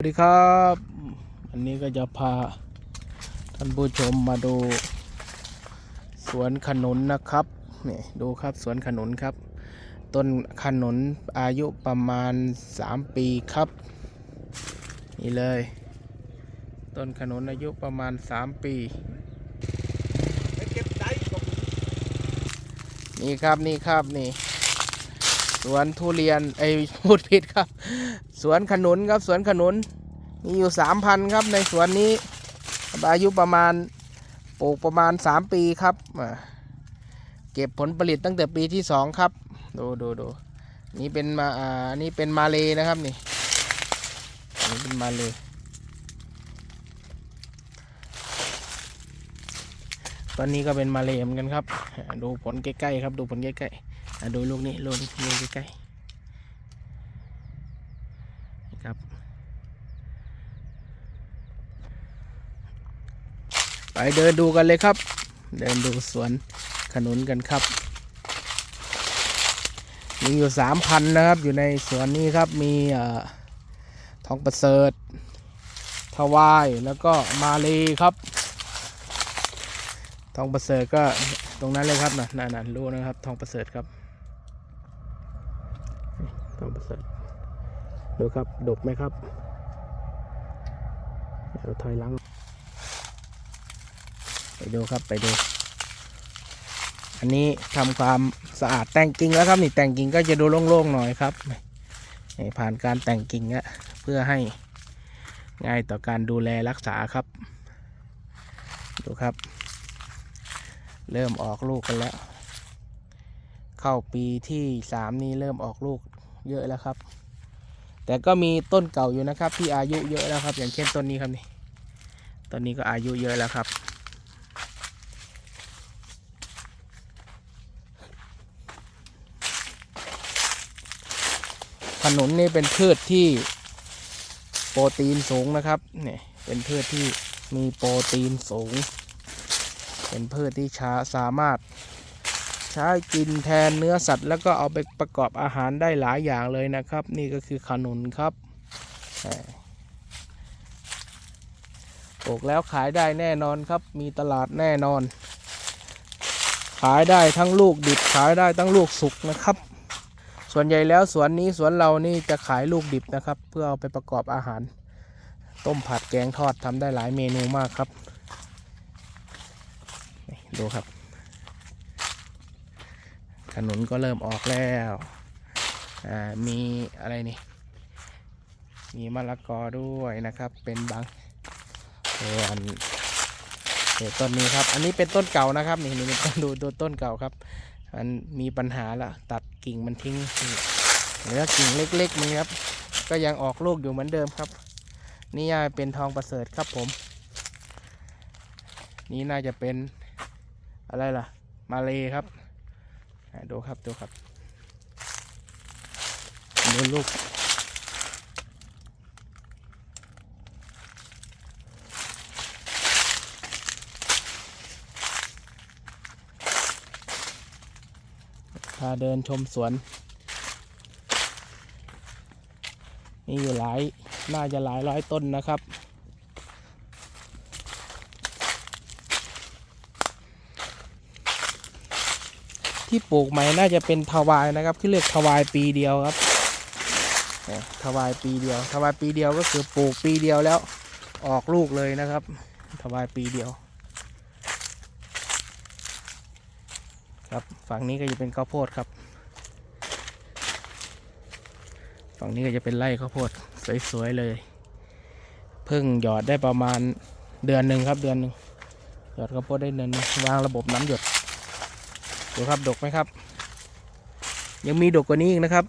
สวัสดีครับอันนี้ก็จะพาท่านผู้ชมมาดูสวนขนุนนะครับนี่ดูครับสวนขนุนครับ ต้นขนุนอายุประมาณ 3 ปีครับ นี่เลย ต้นขนุนอายุประมาณ 3 ปี นี่ครับนี่ครับนี่ สวนทุเรียนไอพูดผิดครับ สวนขนุนครับสวนขนุน มีอยู่สามพันครับในสวนนี้ อายุประมาณปลูกประมาณสามปีครับเก็บผลผลิตตั้งแต่ปีที่สองครับ ดูดูดูนี่เป็นมาอ่านี่เป็นมาเลยนะครับนี่นี่เป็นมาเลยตอนนี้ก็เป็นมาเลยเหมือนกันครับ ดูผลใกล้ๆครับ ดูผลใกล้ๆ ดูลูกนี้ลูกนี้ลูกใกล้ๆครับไปเดินดูกันเลยครับ เดินดูสวนขนุนกันครับมีอยู่สามพันนะครับ อยู่ในสวนนี้ครับ มีอทองประเสริฐทวายแล้วก็มาลีครับ ทองประเสริฐก็ตรงนั้นเลยครับนะนั่นๆรู้นะครับ ทองประเสริฐครับนี่ทองประเสริฐ ดูครับ ดกไหมครับเดี๋ยวถอยหลัง ไปดูครับไปดู อันนี้ทำความสะอาดแต่งกิ่งแล้วครับ นี่แต่งกิ่งก็จะดูโล่งๆหน่อยครับนี่ผ่านการแต่งกิ่งแล้วเพื่อให้ง่ายต่อการดูแลรักษาครับ ดูครับ เริ่มออกลูกกันแล้ว เข้าปีที่สามนี้เริ่มออกลูกเยอะแล้วครับ แต่ก็มีต้นเก่าอยู่นะครับ ที่อายุเยอะแล้วครับ อย่างเช่นต้นนี้ครับนี่ต้นนี้ก็อายุเยอะแล้วครับ ขนุนนี่เป็นพืชที่โปรตีนสูงนะครับเนี่ยเป็นพืชที่มีโปรตีนสูง เป็นพืชที่ช้าสามารถ ช้กินแทนเนื้อสัตว์ แล้วก็เอาไปประกอบอาหารได้หลายอย่างเลยนะครับ นี่ก็คือขนุนครับปลูกแล้วขายได้แน่นอนครับ มีตลาดแน่นอน ขายได้ทั้งลูกดิบขายได้ทั้งลูกสุกนะครับ ส่วนใหญ่แล้วสวนนี้สวนเรานี่จะขายลูกดิบนะครับ เพื่อเอาไปประกอบอาหาร ต้มผัดแกงทอดทำได้หลายเมนูมากครับดูครับ นุนก็เริ่มออกแล้วอ่ามีอะไรนี่ มีมะละกอด้วยนะครับ เป็นบางเอออันเดี๋ยวต้นนี้ครับ อันนี้เป็นต้นเก่านะครับ นี่นี่เป็นต้นดูดูต้นเก่าครับ มันมีปัญหาละตัดกิ่งมันทิ้งเหลือกิ่งเล็กๆนี่ครับ ก็ยังออกลูกอยู่เหมือนเดิมครับ นี่น่าจะเป็นทองประเสริฐครับผม นี่น่าจะเป็นอะไรล่ะ มาเลยครับ ดูครับดูครับดูลูกพาเดินชมสวน มีอยู่หลาย น่าจะหลายร้อยต้นนะครับ ที่ปลูกใหม่น่าจะเป็นทวายนะครับที่เรียกทวายปีเดียวครับทวายปีเดียวทวายปีเดียวก็คือปลูกปีเดียวแล้วออกลูกเลยนะครับทวายปีเดียวครับฝั่งนี้ก็จะเป็นข้าวโพดครับ ฝั่งนี้ก็จะเป็นไร่ข้าวโพดสวยๆเลย เพิ่งหยอดได้ประมาณเดือนหนึ่งครับเดือนหนึ่งหยอดข้าวโพดได้เดือนนึงวางระบบน้ำหยด ดูครับดกไหมครับ ยังมีดกกว่านี้อีกนะครับ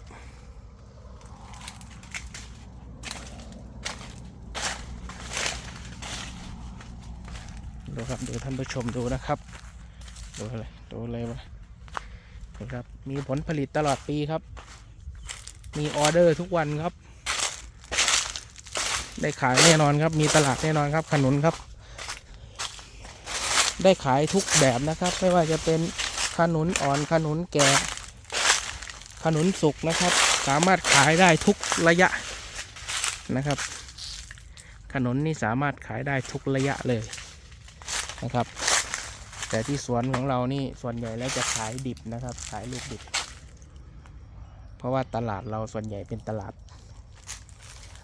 ดูครับดูท่านผู้ชมดูนะครับ ดูอะไรดูอะไรวะดูครับมีผลผลิตตลอดปีครับ มีออเดอร์ทุกวันครับ ได้ขายแน่นอนครับ มีตลาดแน่นอนครับขนุนครับ ได้ขายทุกแบบนะครับ ไม่ว่าจะเป็น ขนุนอ่อนขนุนแก่ขนุนสุกนะครับ สามารถขายได้ทุกระยะนะครับ ขนุนนี่สามารถขายได้ทุกระยะเลยนะครับ แต่ที่สวนของเรานี่ส่วนใหญ่แล้วจะขายดิบนะครับ ขายลูกดิบ เพราะว่าตลาดเราส่วนใหญ่เป็นตลาด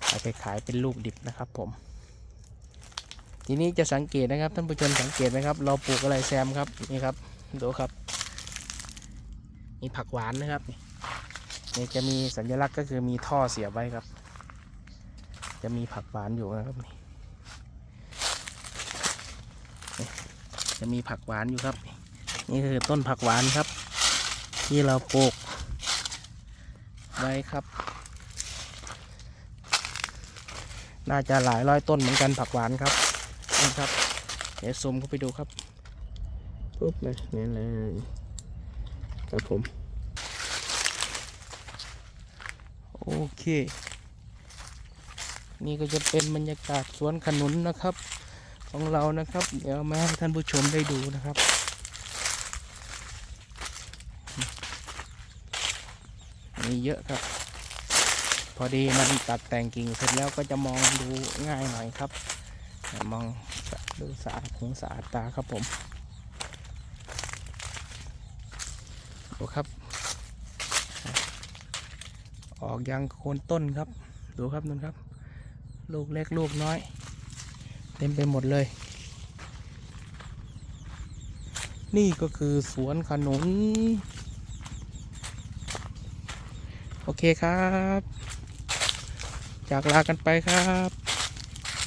เอาไปขายเป็นลูกดิบนะครับผม ทีนี้จะสังเกตนะครับท่านผู้ชมสังเกตไหมครับ เราปลูกอะไรแซมครับนี่ครับดูครับ มีผักหวานนะครับนี่จะมีสัญลักษณ์ก็คือมีท่อเสียบไว้ครับ จะมีผักหวานอยู่นะครับนี่นี่จะมีผักหวานอยู่ครับ นี่คือต้นผักหวานครับ ที่เราปลูกไว้ครับ น่าจะหลายร้อยต้นเหมือนกันผักหวานครับนี่ครับ เดี๋ยวซูมเข้าไปดูครับปุ๊บเลยนี่เลย ครับผม โอเค นี่ก็จะเป็นบรรยากาศสวนขนุนนะครับ ของเรานะครับ เดี๋ยวมาให้ท่านผู้ชมได้ดูนะครับมีเยอะครับ พอดีมันตัดแต่งกิ่งเสร็จแล้วก็จะมองดูง่ายหน่อยครับ มองดูสะอาดหูสะอาดตาครับผม ดูครับ ออกยังโคนต้นครับ ดูครับนั่นครับ ลูกเล็กลูกน้อย เต็มไปหมดเลย นี่ก็คือสวนขนุน โอเคครับ จากลากันไปครับ